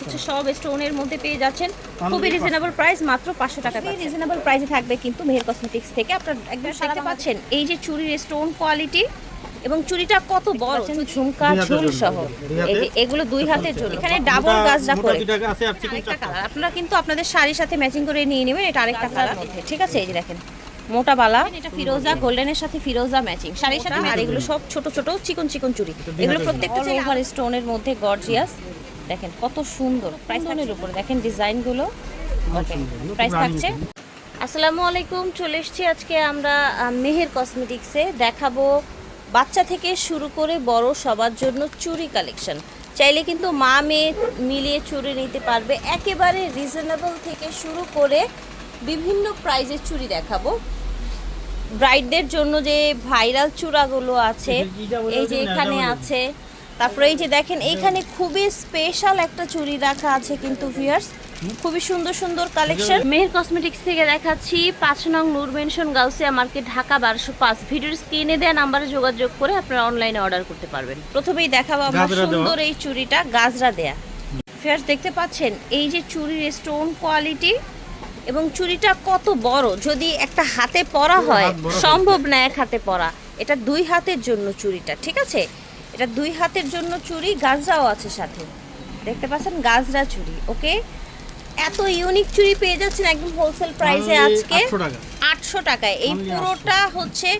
হচ্ছে সব স্টোনের মধ্যে পেয়ে যাচ্ছেন। খুবই রিজনেবল প্রাইস মাত্র পাঁচশো টাকা রিজনেবল প্রাইসে থাকবে কিন্তু মেহের কসমেটিক্স থেকে। আপনার একদম দেখতে পাচ্ছেন এই যে চুরির স্টোন কোয়ালিটি এবং চুরিটা কত বড়? ঝুমকা ঝুল সহ। এগুলো দুই হাতের জন্য এখানে ডাবল গাছরা করে। আরেকটা কালার আপনারা কিন্তু আপনাদের শাড়ির সাথে ম্যাচিং করে নিয়ে নেবেন। এটা আরেকটা কালার মধ্যে। ঠিক আছে এই যে দেখেন। মোটা বালা। এটা ফিরোজা গোল্ডেনের সাথে ফিরোজা ম্যাচিং শাড়ির সাথে আর এগুলো সব ছোট ছোট চিকন চিকন চুড়ি এগুলো প্রত্যেকটা ওভার স্টোনের মধ্যে গর্জিয়াস দেখেন কত সুন্দর। প্রাইসের উপরে। দেখেন ডিজাইনগুলো। ওকে প্রাইস থাকছে। আসসালামু আলাইকুম চলে এসেছি আজকে আমরা মেহের কসমেটিক্সে দেখাবো বাচ্চা থেকে শুরু করে বড় সবার জন্য চুরি কালেকশন চাইলে কিন্তু মা মেয়ে মিলিয়ে চুরি নিতে পারবে। একেবারে রিজনেবল থেকে শুরু করে বিভিন্ন প্রাইজের চুরি দেখাবো। ব্রাইডদের জন্য যে ভাইরাল চূড়াগুলো আছে এই যে এখানে আছে। তারপরে এই যে দেখেন এখানে খুবই স্পেশাল একটা চুড়ি রাখা আছে কিন্তু ভিউয়ার্স খুবই সুন্দর সুন্দর কালেকশন মেহের কসমেটিক্স থেকে দেখাচ্ছি পাঁচ নং নূর মেনশন গাউসিয়া মার্কেট ঢাকা বারোশো পাঁচ। ভিডিওর স্ক্রিনে দেওয়া নাম্বারে যোগাযোগ করে আপনারা অনলাইনে অর্ডার করতে পারবেন। প্রথমেই দেখাবো আমরা সুন্দর এই চুড়িটা গাজরা দেয়া। ভিউয়ার্স দেখতে পাচ্ছেন এই যে চুড়ির স্টোন কোয়ালিটি এবং চুড়িটা কত বড় যদি একটা হাতে পরা হয় হয়ে সম্ভব না এক হাতে পরা। এটা দুই হাতের জন্য চুড়িটা ঠিক আছে? এটা দুই হাতের জন্য চুড়ি গাজরাও আছে সাথে। দেখতে পাচ্ছেন গাজরা চুড়ি ওকে? এত ইউনিক চুড়ি পেয়ে যাচ্ছেন একদম হোলসেল প্রাইসে আজকে। 800 আটশো টাকায়। এই পুরোটা হচ্ছে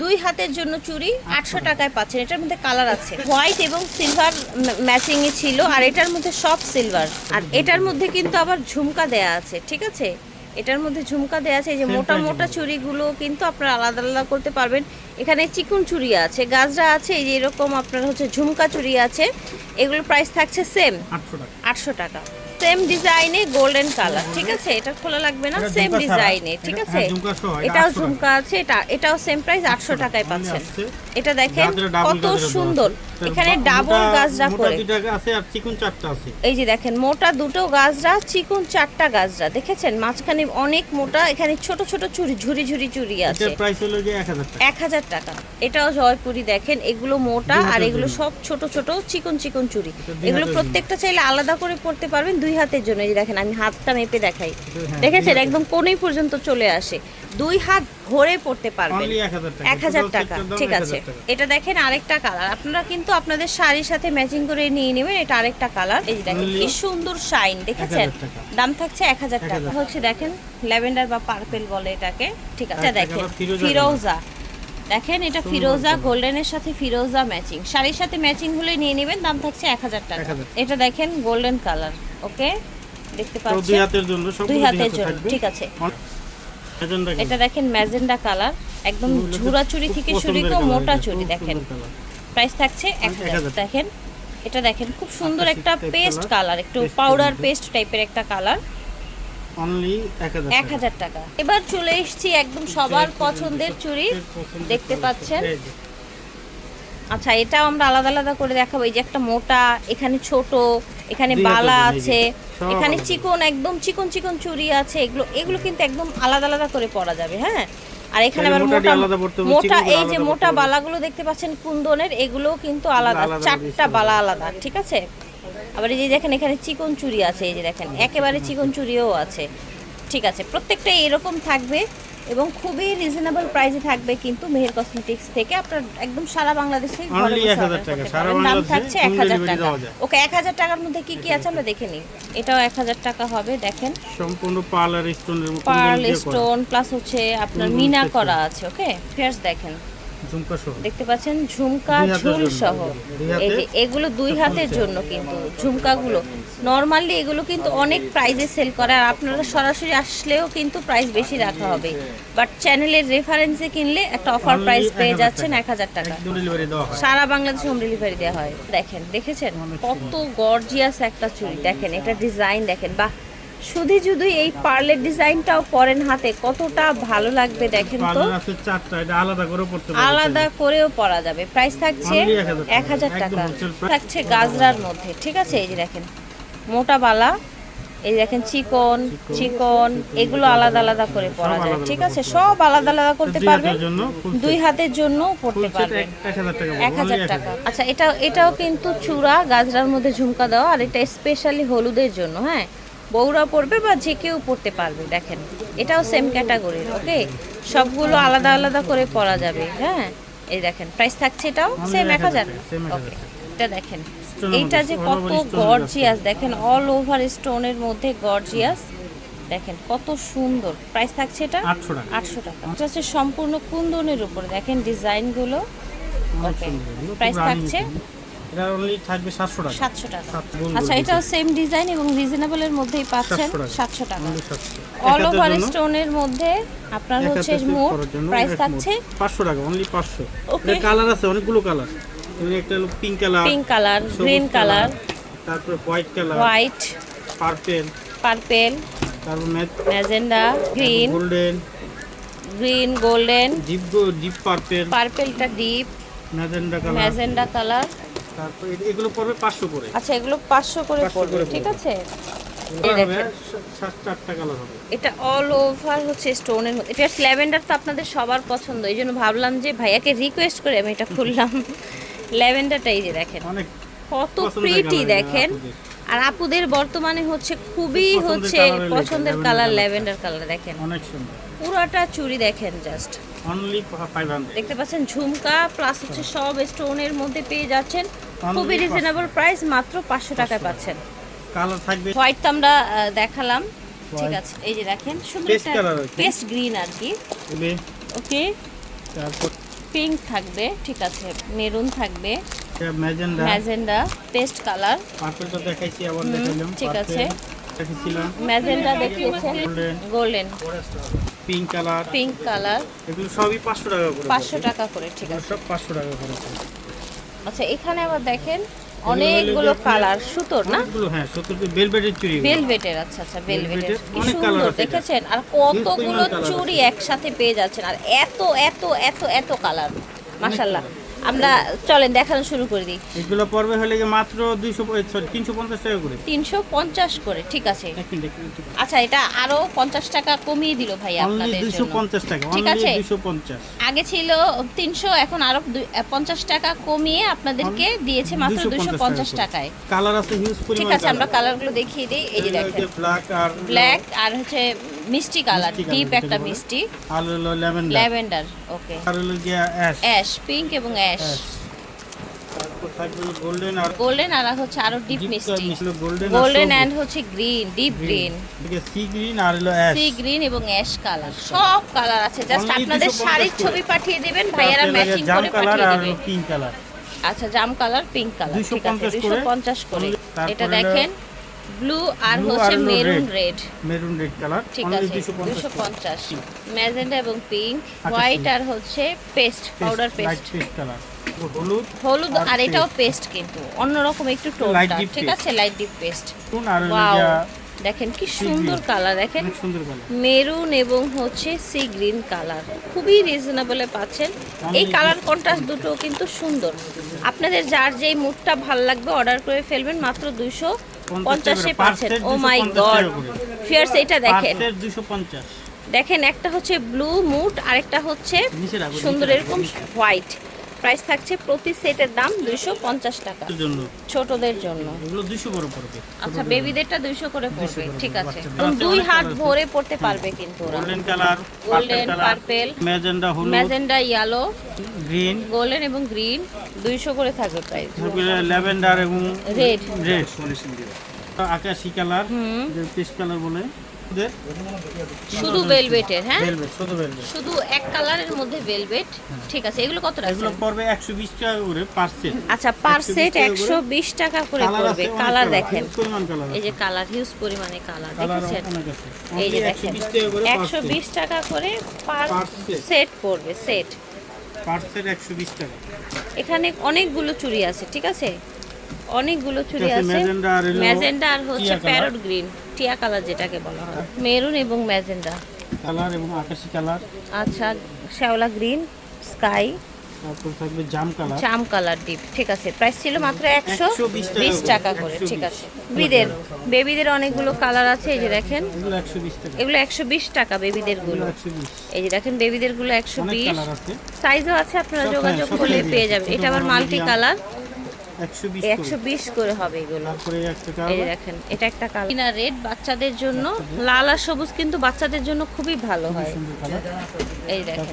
দুই হাতের জন্য চুড়ি আটশো টাকায় পাচ্ছেন। এটার মধ্যে কালার আছে। হোয়াইট এবং সিলভার ম্যাচিং এ ছিল আর এটার মধ্যে সব সিলভার আর এটার মধ্যে কিন্তু আবার ঝুমকা দেয়া আছে ঠিক আছে? এটার মধ্যে ঝুমকা দেওয়া আছে এই যে মোটা মোটা চুড়িগুলো কিন্তু আপনারা আলাদা আলাদা করতে পারবেন। এখানে চিকুন চুড়ি আছে গাজরা আছে এই যে এরকম আপনার হচ্ছে ঝুমকা চুড়ি আছে এগুলোর প্রাইস থাকছে সেম আটশো টাকা। আটশো টাকা। সেম ডিজাইনে গোল্ডেন কালার ঠিক আছে? এটা খোলা লাগবে না সেম ডিজাইনে ঠিক আছে? হ্যাঁ, সহ, এটা এটাও ঝুমকা আছে এটা এটাও সেম প্রাইস আটশো টাকায় পাচ্ছেন। এটা দেখেন কত সুন্দর। এখানে ডাবল গাছরা করে। আছে আছে। এই যে দেখেন মোটা দুটো গাছরা চিকুন চারটা গাছরা দেখেছেন? মাঝখানে অনেক মোটা এখানে ছোট ছোট চুরি ঝুরি ঝুরি চুরি আছে। এক হাজার টাকা। এটাও জয়পুরি দেখেন এগুলো মোটা আর এগুলো সব ছোট ছোট চিকন চিকন চুরি। এগুলো প্রত্যেকটা চাইলে আলাদা করে পড়তে পারবেন দুই হাতের জন্য। এই দেখেন আমি হাতটা মেপে দেখাই। দেখেছেন? একদম কোনেই পর্যন্ত চলে আসে। দুই হাত ভরে পড়তে পারবেন। টাকা। এক হাজার টাকা। ঠিক আছে। এটা দেখেন আরেকটা কালার। আপনারা কিন্তু আপনাদের শাড়ির সাথে ম্যাচিং করে নিয়ে নেবেন। এটা আরেকটা কালার। এই দেখেন কি সুন্দর শাইন দেখেছেন? দাম থাকছে এক হাজার টাকা। হচ্ছে দেখেন ল্যাভেন্ডার বা পার্পেল বলে এটাকে। ঠিক আছে দেখেন ফিরোজা দেখেন এটা ফিরোজা। গোল্ডেনের সাথে ফিরোজা ম্যাচিং শাড়ির সাথে ম্যাচিং হলে নিয়ে নেবেন দাম থাকছে এক হাজার টাকা। এটা দেখেন গোল্ডেন কালার ওকে দেখতে তো দুই পাচ্ছেন? হাতের জন্য দুই হাতের জন্য ঠিক আছে। এটা দেখেন ম্যাজেন্ডা কালার একদম ঝুরা চুরি থেকে শুরু করে মোটা চুরি দেখেন। প্রাইস থাকছে এক হাজার। 1000 দেখেন। এটা দেখেন খুব সুন্দর একটা পেস্ট কালার একটু পাউডার পেস্ট টাইপের একটা কালার Only 1000 টাকা। এবার চলে এসেছি একদম সবার পছন্দের চুড়ি। দেখতে পাচ্ছেন? আচ্ছা এটাও আমরা আলাদা আলাদা করে দেখাবো। এই যে একটা মোটা এখানে ছোট এখানে বালা আছে এখানে চিকন একদম চিকন চিকন চুড়ি আছে। এগুলো এগুলো কিন্তু একদম আলাদা আলাদা করে পরা যাবে হ্যাঁ? আর এখানে আবার মোটা মোটা এই যে মোটা বালাগুলো দেখতে পাচ্ছেন কুন্দনের এগুলোও কিন্তু আলাদা। চারটা বালা আলাদা ঠিক আছে? আবার এই যে দেখেন এখানে চিকন চুরি আছে এই যে দেখেন একেবারে চিকন চুরিও আছে। ঠিক আছে প্রত্যেকটা এরকম থাকবে এবং খুবই রিজনেবল প্রাইসে থাকবে কিন্তু মেহের কসমেটিক্স থেকে। আপনার একদম সারা বাংলাদেশ থেকে ঘরে Only বসে 1000 টাকা, সারা পারবেন। দাম থাকছে এক হাজার টাকা। ওকে এক হাজার টাকার মধ্যে কি কি আছে আমরা দেখে নিই। এটাও এক হাজার টাকা হবে দেখেন। সম্পূর্ণ পার্লার স্টোনের পার্ল স্টোন প্লাস হচ্ছে আপনার মিনা করা আছে ওকে? ফেয়ার্স দেখেন। ঝুমকা সহ। দেখতে পাচ্ছেন ঝুমকা ঝুল সহ। এই যে এগুলো দুই হাতের জন্য কিন্তু ঝুমকাগুলো। নর্মালি এগুলো কিন্তু অনেক প্রাইজে সেল করে আর আপনারা সরাসরি আসলেও কিন্তু প্রাইস বেশি রাখা হবে। বাট চ্যানেলের রেফারেন্সে কিনলে একটা অফার প্রাইস পেয়ে যাচ্ছেন এক হাজার টাকা। সারা বাংলাদেশে হোম ডেলিভারি দেওয়া হয়। দেখেন দেখেছেন? কত গর্জিয়াস একটা চুড়ি দেখেন এটা ডিজাইন দেখেন। বাহ! শুধু যদি এই পার্লের ডিজাইনটাও পরেন হাতে কতটা ভালো লাগবে দেখেন তো। আছে চারটা এটা আলাদা করে পড়তে আলাদা করেও পরা যাবে। প্রাইস থাকছে 1000 এক হাজার টাকা। থাকছে গাজরার মধ্যে ঠিক আছে? এই যে দেখেন মোটা বালা এই দেখেন চিকন চিকন এগুলো আলাদা আলাদা করে পরা যায় ঠিক আছে? সব আলাদা আলাদা করতে পারবেন? দুই হাতের জন্য পড়তে পারবেন। টাকা এক হাজার টাকা। আচ্ছা এটা এটাও কিন্তু চূড়া গাজরার মধ্যে ঝুমকা দেওয়া আর এটা স্পেশালি হলুদের জন্য হ্যাঁ? বউরা পড়বে বা যে কেউ পড়তে পারবে দেখেন। এটাও সেম ক্যাটাগরির ওকে সবগুলো আলাদা আলাদা করে পরা যাবে হ্যাঁ? এই দেখেন প্রাইস থাকছে এটাও সেম এক হাজার। ওকে এটা দেখেন এইটা যে কত গর্জিয়াস দেখেন অল ওভার স্টোনের মধ্যে গর্জিয়াস দেখেন কত সুন্দর। প্রাইস থাকছে এটা আটশো টাকা। এটা হচ্ছে সম্পূর্ণ কুন্দনের উপরে দেখেন ডিজাইনগুলো ওকে প্রাইস থাকছে। এটা অনলি থাকবে সাতশো টাকা। সাতশো টাকা। আচ্ছা এটাও সেম ডিজাইন এবং মধ্যেই পাচ্ছেন 700 টাকা। সাতশো টাকা। Only 700 অল ওভার স্টোনের মধ্যে আপনার হচ্ছে মোট প্রাইস এক থাকছে 500 টাকা অনলি পাঁচশো। Okay. কালার আছে অনেকগুলো কালার একটা হলো pink colour pink colour green colour তারপরে white colour white purple purple তারপর magenta green golden green golden deep deep purple পার্পেলটা deep magenta colour magenta colour তারপর এগুলো পড়বে পাঁচশো করে। আচ্ছা এগুলো পাঁচশো করে পড়বে ঠিক আছে? এটা অল ওভার হচ্ছে স্টোনের এটা ল্যাভেন্ডার তো আপনাদের সবার পছন্দ এই জন্য ভাবলাম যে ভাইয়াকে রিকোয়েস্ট করে আমি এটা খুললাম। ল্যাভেন্ডারটা এই যে দেখেন। অনেক কত প্রিটি দেখেন। আর আপুদের বর্তমানে হচ্ছে খুবই হচ্ছে পছন্দের কালার ল্যাভেন্ডার কালার দেখেন। অনেক সুন্দর। পুরাটা চুড়ি দেখেন জাস্ট অনলি ফাইভ হান্ড্রেড দেখতে পাচ্ছেন ঝুমকা প্লাস হচ্ছে সব স্টোনের মধ্যে পেয়ে যাচ্ছেন। খুবই 500 রিজনেবল প্রাইস মাত্র পাঁচশো টাকায় পাচ্ছেন। কালার থাকবে হোয়াইট তো আমরা দেখালাম। ঠিক আছে এই যে দেখেন সুন্দর একটা পেস্ট গ্রিন আর কি। ওকে তারপর পিঙ্ক থাকবে ঠিক আছে মেরুন থাকবে। ম্যাজেন্ডা ম্যাজেন্ডা পেস্ট কালার পার্পেলটা দেখাইছি আবার দেখাইলাম। ঠিক আছে। ম্যাজেন্ডা দেখিয়েছেন। Golden pink colour pink colour এগুলো সবই পাঁচশো টাকা করে পাঁচশো টাকা করে ঠিক আছে। সব পাঁচশো টাকা করে আচ্ছা এখানে আবার দেখেন অনেকগুলো কালার সুতোর না? হ্যাঁ সত্তর বেলভেটের চুড়ি ভেলভেটের আচ্ছা আচ্ছা ভেলভেটের কি অনেক সুন্দর দেখেছেন? আর কতগুলো চুড়ি একসাথে পেয়ে যাচ্ছেন। আর এত এত এত এত কালার। মাশাল্লাহ আমরা চলেন দেখানো শুরু করে দিই। এগুলো পড়বে হলে মাত্র দুইশো সরি তিনশো পঞ্চাশ টাকা করে। তিনশো পঞ্চাশ করে ঠিক আছে। আচ্ছা এটা আরও পঞ্চাশ টাকা কমিয়ে দিল ভাই আপনাদের জন্য। পঞ্চাশ টাকা ঠিক আছে। দুইশো পঞ্চাশ। আগে ছিল তিনশো এখন আরও পঞ্চাশ টাকা কমিয়ে আপনাদেরকে দিয়েছে মাত্র দুশো পঞ্চাশ টাকায় কালার আছে ঠিক আছে আমরা কালারগুলো দেখিয়ে দিই। এই যে দেখেন ব্ল্যাক আর হচ্ছে মিষ্টি কালার ডিপ একটা মিষ্টি আর হলো ল্যাভেন্ডার ল্যাভেন্ডার ওকে আর হলো গিয়া অ্যাশ অ্যাশ পিঙ্ক এবং অ্যাশ গোল্ডেন আর গোল্ডেন আর হচ্ছে আরও ডিপ মিষ্টি গোল্ডেন অ্যান্ড হচ্ছে green deep green sea green আর হলো অ্যাশ সি গ্রিন এবং অ্যাশ কালার সব কালার আছে। জাস্ট আপনাদের শাড়ির ছবি পাঠিয়ে দেবেন ভাইয়ারা ম্যাচিং করে পাঠিয়ে আর দেবে। পিঙ্ক কালার আচ্ছা জাম কালার পিঙ্ক কালার ঠিক আছে 250 করে। এটা দেখেন ব্লু আর হচ্ছে maroon red maroon red colour ঠিক আছে দুশো দুশো পঞ্চাশ। পঞ্চাশ ম্যাজেন্ডা এবং পিঙ্ক আচ্ছা, হোয়াইট আর হচ্ছে পেস্ট পাউডার পেস্ট কালার হলুদ হলুদ আর আর এটাও পেস্ট কিন্তু অন্যরকম একটু টোনটা ঠিক আছে? লাইট ডিপ পেস্ট ওয়াও দেখেন কি সুন্দর কালার দেখেন? মেরুন এবং হচ্ছে সি গ্রিন কালার খুবই রিজনেবলে পাচ্ছেন। এই কালার কন্ট্রাস্ট দুটো কিন্তু সুন্দর। আপনাদের যার যেই মুডটা ভালো লাগবে অর্ডার করে ফেলবেন মাত্র দুইশো পঞ্চাশে পাচ্ছেন। ও মাই 250 গড ফিয়ার্স এটা দেখেন। দেখেন একটা হচ্ছে ব্লু মুড আরেকটা হচ্ছে নিচে রাখো, নিচে সুন্দর এরকম হোয়াইট প্রাইস থাকছে প্রতি সেটের দাম দুইশো পঞ্চাশ টাকা। জন্য। ছোটদের জন্য। এগুলো দুশো বড় পড়বে। আচ্ছা বেবিদেরটা দুইশো করে পড়বে ঠিক আছে। দুই হাত ভরে পড়তে পারবে কিন্তু golden colour colour purple, magenta হলুদ ম্যাজেন্ডা ইয়েলো গ্রিন গোল্ডেন এবং গ্রিন দুইশো করে থাকবে প্রাইস ল্যাভেন্ডার এবং রেড রেড আকাশি কালার পেস্ট কালার বলে। শুধু ভেলভেটের হ্যাঁ? ভেলভেট শুধু ভেলভেট শুধু এক কালারের মধ্যে ভেলভেট ঠিক আছে এগুলো কত এগুলো পড়বে একশো বিশ টাকা করে পার সেট আচ্ছা পার সেট টাকা করে। একশো বিশ টাকা করে পড়বে। কালার দেখেন। এই যে কালার হিউজ পরিমাণে কালার দেখেছেন? এই যে দেখেন বিশ টাকা করে পার সেট পড়বে সেট পার সেট একশো বিশ টাকা। এখানে অনেকগুলো চুড়ি আছে ঠিক আছে? অনেকগুলো চুড়ি আছে, ম্যাজেন্ডা আর হচ্ছে প্যারট গ্রিন টিয়া কালার যেটাকে বলা হয়। মেরুন এবং ম্যাজেন্ডা। কালার এবং আকাশি কালার। আচ্ছা শ্যাওলা গ্রিন স্কাই। তারপর থাকবে জাম কালার। জাম কালার ডিপ ঠিক আছে। প্রাইস ছিল মাত্র একশো 120 বিশ টাকা করে। ঠিক আছে। বেবিদের বেবিদের অনেকগুলো কালার আছে এই যে দেখেন। এগুলো একশো বিশ টাকা। বেবিদেরগুলো এই যে দেখেন বেবিদেরগুলো একশো বিশ। সাইজও আছে আপনারা যোগাযোগ হ্যাঁ, করলে পেয়ে যাবেন। এটা আবার মাল্টি কালার একশো বিশ করে। হবে এগুলো। এই দেখেন এটা একটা কালার। না রেড বাচ্চাদের জন্য লাল আর সবুজ কিন্তু বাচ্চাদের জন্য খুবই ভালো হয়। এই দেখেন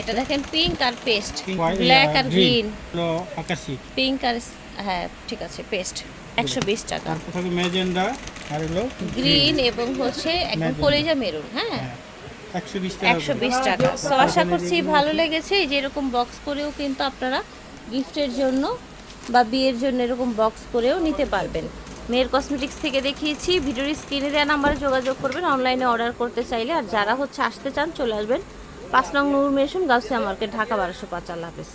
এটা দেখেন পিঙ্ক আর পেস্ট ব্ল্যাক আর গ্রিন আকাশি। পিঙ্ক আর হ্যাঁ ঠিক আছে পেস্ট একশো বিশ টাকা। তারপর থাকবে ম্যাজেন্ডা আর হলো গ্রিন এবং হচ্ছে Magenta। কলেজা মেরুন হ্যাঁ? একশো বিশ টাকা একশো বিশ টাকা। তো আশা করছি ভালো লেগেছে। এই যে এরকম বক্স করেও কিন্তু আপনারা গিফটের জন্য বা বিয়ের জন্য এরকম বক্স করেও নিতে পারবেন। মেয়ের কসমেটিক্স থেকে দেখিয়েছি, ভিডিওর স্ক্রিনে দেওয়া নাম্বারে যোগাযোগ করবেন অনলাইনে অর্ডার করতে চাইলে। আর যারা হচ্ছে আসতে চান, চলে আসবেন পাঁচ নং নূর মেশন গাউসিয়া মার্কেট ঢাকা বারোশো পাঁচ হাফেজ